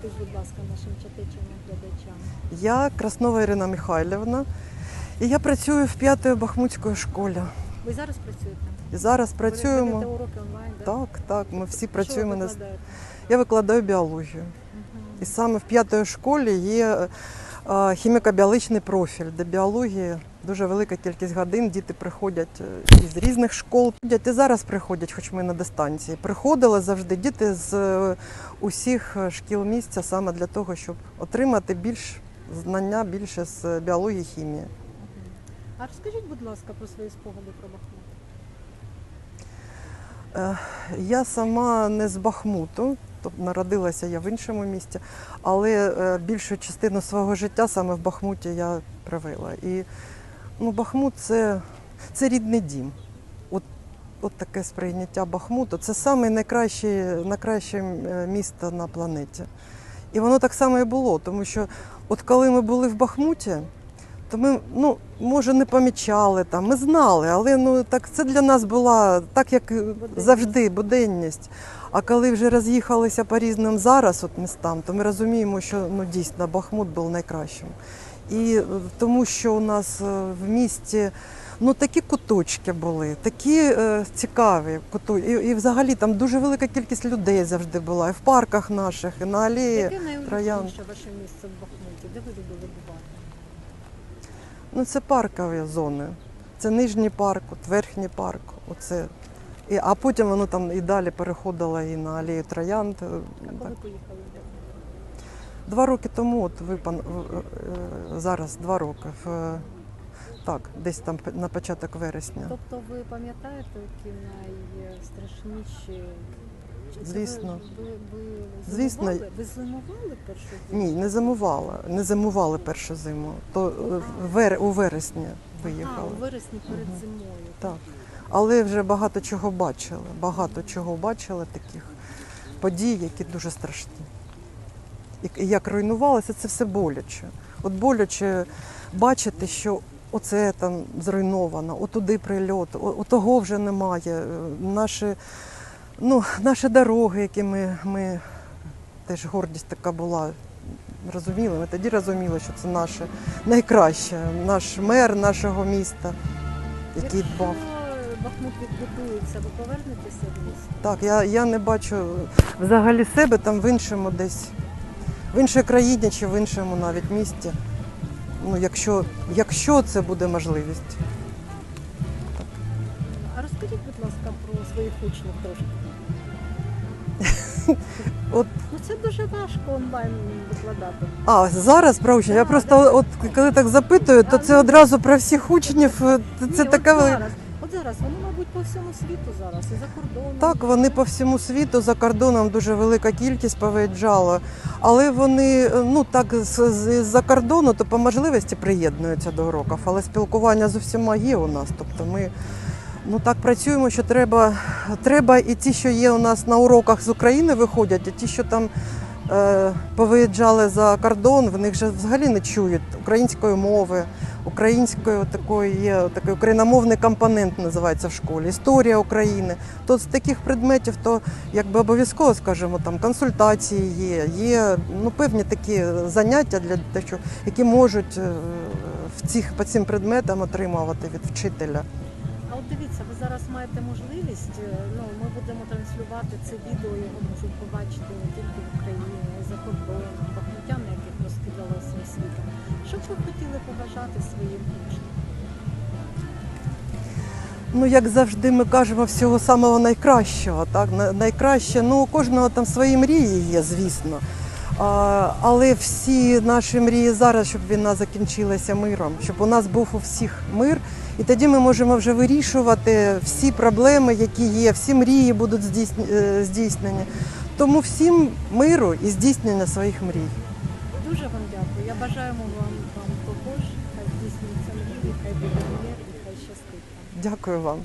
Представтесь, будь ласка, нашим читачам і глядачам. Я Краснова Ірина Михайлівна, і я працюю в 5-ї Бахмутської школі. Ви зараз працюєте? І зараз працюємо. ведете уроки онлайн, да? Так, так, ми всі працюємо Що ви на я викладаю біологію. Мгм. І саме в 5-ї школі є е, хіміко-біологічний профіль, де біології дуже велика кількість годин. Діти приходять е, із різних школ. І зараз приходять, хоч ми на дистанції. Приходили завжди діти з е, усіх е, шкіл місця саме для того, щоб отримати більш знання більше з біології хімії. А розкажіть, будь ласка, про свої спогади про Бахмут. Я сама не з Бахмуту, тобто народилася я в іншому місті, але більшу частину свого життя саме в Бахмуті я провела. І ну, Бахмут це, це рідний дім. От, от таке сприйняття Бахмуту. Це саме найкраще, найкраще е, місто на планеті. І воно так само і було, тому що от коли ми були в Бахмуті, то ми, ну, може, не помічали там, ми знали, але ну так це для нас була так, як завжди, буденність. А коли вже роз'їхалися по різним зараз от містам, то ми розуміємо, що ну дійсно Бахмут був найкращим. І е, тому, що у нас е, в місті ну такі куточки були, такі е, цікаві куту. І, і взагалі там дуже велика кількість людей завжди була, і в парках наших, і на алеї. Яке найулюбленіше ваше місце в Бахмуті? Де ви любили бувати? Ну, це паркові зони. Це нижній парк, от верхній парк. Оце. І, а потім воно там і далі переходило і на алею Троянд. А коли поїхали? Два роки тому, от випан в- е, зараз два роки. Так, десь там на початок вересня. Тобто ви пам'ятаєте які найстрашніші? Звісно. Ви, ви, ви Звісно. зимували? Ви зимували першу зиму? Ні, не зимувала. Не зимували першу зиму. То е, вер, у вересні А, виїхали. у вересні перед Мгм. зимою. Так. Але вже багато чого бачили. Багато чого бачили таких подій, які дуже страшні. І як руйнувалося, це все боляче. От боляче бачити, що оце там зруйновано, отуди прильот, отого вже немає. Е, Наші, ну, наші дороги, які ми, ми теж гордість така була. Розуміли, ми тоді розуміли, що це наше найкраще, наш мер нашого міста, який дбав. Бахмут відбудується, ви повернетеся в ліс? Так, я, я не бачу взагалі себе там в іншому десь, в іншій країні чи в іншому навіть місті. Ну, якщо, якщо це буде можливість. А розкажіть, будь ласка, про своїх учнів трошки. От. Ну це дуже важко онлайн викладати. А зараз про учнів. Я Да, просто да. от коли так запитую, то це ну. одразу про всіх учнів. е, Це Ні, така от велика. зараз, от зараз, вони, мабуть, по всьому світу зараз, і за кордоном. Так, вони по всьому світу за кордоном дуже велика кількість повиїжджала. Але вони е, ну так з-за кордону, то по можливості приєднуються до уроків. Але спілкування з усіма є у нас. Тобто ми ну так працюємо, що треба, треба і ті, що є у нас на уроках з України, виходять, і ті, що там. Е, Повиїжджали за кордон, в них же взагалі не чують української мови, української такої є такий україномовний компонент називається в школі, історія України. То з таких предметів, то якби обов'язково, скажімо, там консультації є, є ну, певні такі заняття для дітей, які можуть е, в цих по цим предметам отримувати від вчителя. Дивіться, ви зараз маєте можливість. е, Ну, ми будемо транслювати це відео, його можуть побачити не тільки в Україні, а й за кордоном, бахмутяни, яких розкидалося світом. Що б ви хотіли побажати своїм учням? Ну, як завжди, ми кажемо всього самого найкращого. Так? Найкраще, ну, у кожного там свої мрії є, звісно. А, але всі наші мрії зараз, щоб війна закінчилася миром, щоб у нас був у всіх мир. І тоді ми можемо вже вирішувати всі проблеми, які є, всі мрії будуть е, здійснені. Тому всім миру і здійснення своїх мрій. Дуже вам дякую. Я бажаємо вам, вам того хай здійснюється мрії, хай буде мир і хай щастить. Дякую вам.